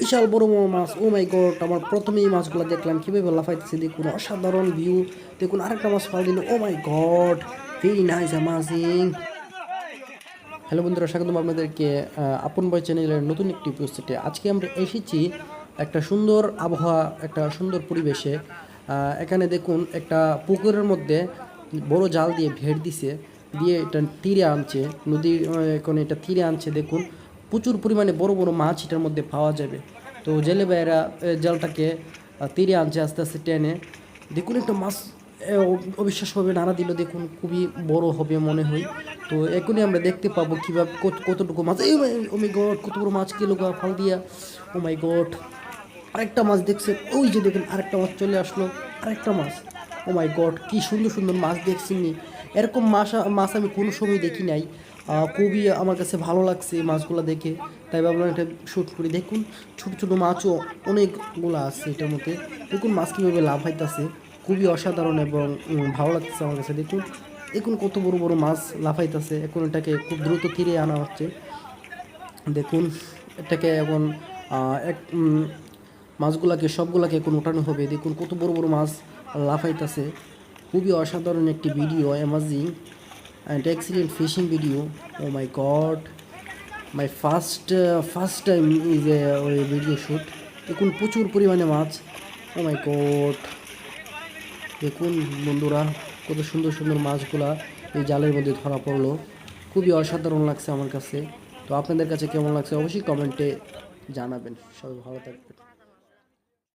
বিশাল বড় বড় মাছ। ও my god আমার প্রথমেই মাছগুলো দেখলাম। কীভাবে লাফাইতেছে দেখুন, অসাধারণ ভিউ দেখুন, আরেকটা মাছ ফাল দিল ও my god very nice amazing hello বন্ধুরা, স্বাগতম আপনাদেরকে আপন বয় চ্যানেলের নতুন একটি পোস্টে আজকে আমরা এসেছি একটা সুন্দর আবহাওয়া, একটা সুন্দর পরিবেশে। এখানে দেখুন, একটা পুকুরের মধ্যে বড় জাল দিয়ে ভেড় দিছে। দিয়ে এটা তীরে আনছে। নদীর এখন এটা তীরে আনছে, দেখুন। প্রচুর পরিমাণে বড় বড় মাছ এটার মধ্যে পাওয়া যাবে। তো জেলে ভাইয়েরা জালটাকে তীরে আনছে আস্তে আস্তে টেনে। দেখুন, একটা মাছ অবিশ্বাসভাবে নাড়া দিল, দেখুন, খুবই বড় হবে মনে হয়। তো এখনই আমরা দেখতে পাবো কীভাবে কত, কতটুকু মাছ। এই ও গড, কত বড় মাছ কিলো গা ফাল দিয়া। ও মাই গড, আরেকটা মাছ দেখছে। ওই যে দেখুন, আরেকটা মাছ চলে আসলো, আরেকটা মাছ। ও মাই গড, কি সুন্দর সুন্দর মাছ দেখছি নি। এরকম মাছ মাছ আমি কোনো সময় দেখি নাই। খুবই আমার কাছে ভালো লাগছে মাছগুলো দেখে। তাই ভাবলাম এটা শ্যুট করি। দেখুন, ছোট ছোট মাছও অনেকগুলো আছে এটার মধ্যে। দেখুন মাছ কীভাবে লাভ হইতাছে খুবই অসাধারণ এবং ভালো লাগতেছে আমার কাছে। দেখুন দেখুন কত বড় বড় মাছ লাফাইতেছে এখন এটাকে খুব দ্রুত তীরে আনা হচ্ছে। দেখুন, এটাকে এখন এক মাছগুলাকে, সবগুলাকে এখন ওঠানো হবে। দেখুন কত বড় বড় মাছ লাফাইতেছে খুবই অসাধারণ একটি video amazing and excellent fishing video oh my god my first first time is a video shoot দেখুন প্রচুর পরিমাণে মাছ। ও মাই গড দেখুন বন্ধুরা, কত সুন্দর সুন্দর মাছগুলা এই জালের মধ্যে ধরা পড়ল। খুবই অসাধারণ লাগছে আমার কাছে। তো আপনাদের কাছে কেমন লাগছে অবশ্যই কমেন্টে জানাবেন। সবাই ভালো থাকবেন।